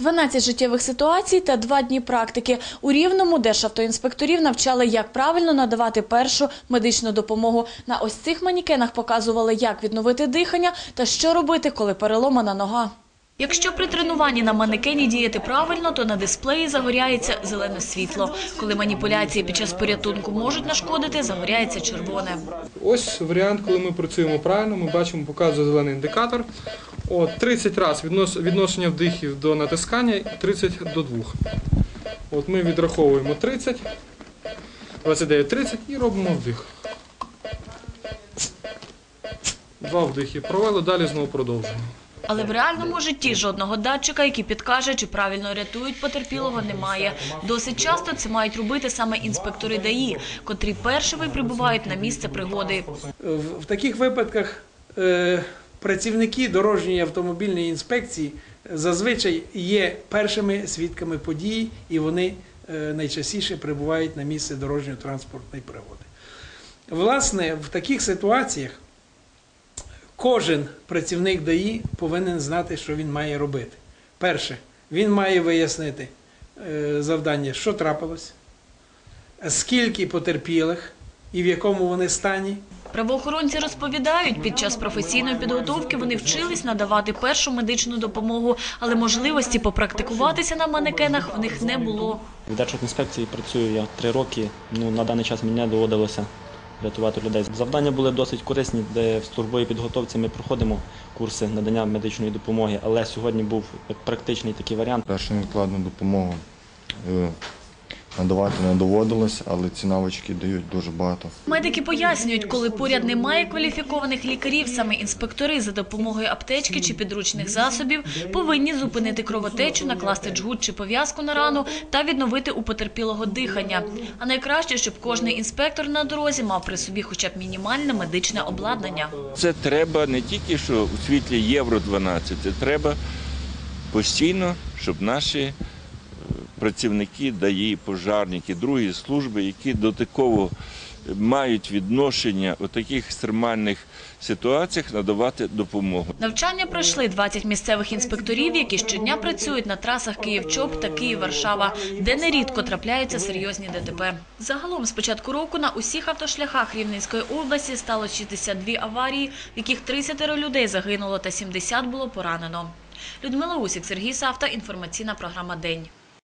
12 життєвих ситуацій та два дні практики. У Рівному державтоінспекторів навчали, як правильно надавати першу медичну допомогу. На ось цих манікенах показували, як відновити дихання та що робити, коли переломана нога. Якщо при тренуванні на манекені діяти правильно, то на дисплеї загоряється зелене світло. Коли маніпуляції під час порятунку можуть нашкодити, загоряється червоне. Ось варіант, коли ми працюємо правильно, ми бачимо, показує зелений індикатор. От 30 разів віднос, відношення вдихів до натискання 30 до 2. От ми відраховуємо 30, 29, 30 і робимо вдих. Два вдихи провели, далі знову продовжуємо. Але в реальному житті жодного датчика, який підкаже, чи правильно рятують потерпілого, немає. Досить часто це мають робити саме інспектори ДАІ, котрі першими прибувають на місце пригоди. В в таких випадках е, працівники дорожньої автомобільної інспекції зазвичай є першими свідками події, і вони е, найчастіше прибувають на місце дорожньо-транспортної пригоди. Власне, в таких ситуаціях кожен працівник ДАІ повинен знати, що він має робити. Перше, він має вияснити е, завдання, що трапилось, скільки потерпілих і в якому вони стані. Правоохоронці розповідають, під час професійної підготовки вони вчились надавати першу медичну допомогу, але можливості попрактикуватися на манекенах в них не було. В Державтоінспекції працюю я три роки. Ну, на даний час мені доводилося рятувати людей. Завдання були досить корисні, де в службовій підготовці ми проходимо курси надання медичної допомоги, але сьогодні був практичний такий варіант. Першу невідкладну допомогу е, надавати не доводилось, але ці навички дають дуже багато. Медики пояснюють, коли поряд немає кваліфікованих лікарів, саме інспектори за допомогою аптечки чи підручних засобів повинні зупинити кровотечу, накласти джгут чи пов'язку на рану та відновити у потерпілого дихання. А найкраще, щоб кожний інспектор на дорозі мав при собі хоча б мінімальне медичне обладнання. Це треба не тільки що у світлі Євро 12, це треба постійно, щоб наші працівники, ДАІ, пожарники, другі служби, які дотиково мають відношення у таких екстремальних ситуаціях, надавати допомогу. Навчання пройшли 20 місцевих інспекторів, які щодня працюють на трасах Київ-Чоп та Київ-Варшава, де нерідко трапляються серйозні ДТП. Загалом з початку року на усіх автошляхах Рівненської області стало 62 аварії, в яких 30 людей загинуло та 70 було поранено. Людмила Усік, Сергій Савта, інформаційна програма День.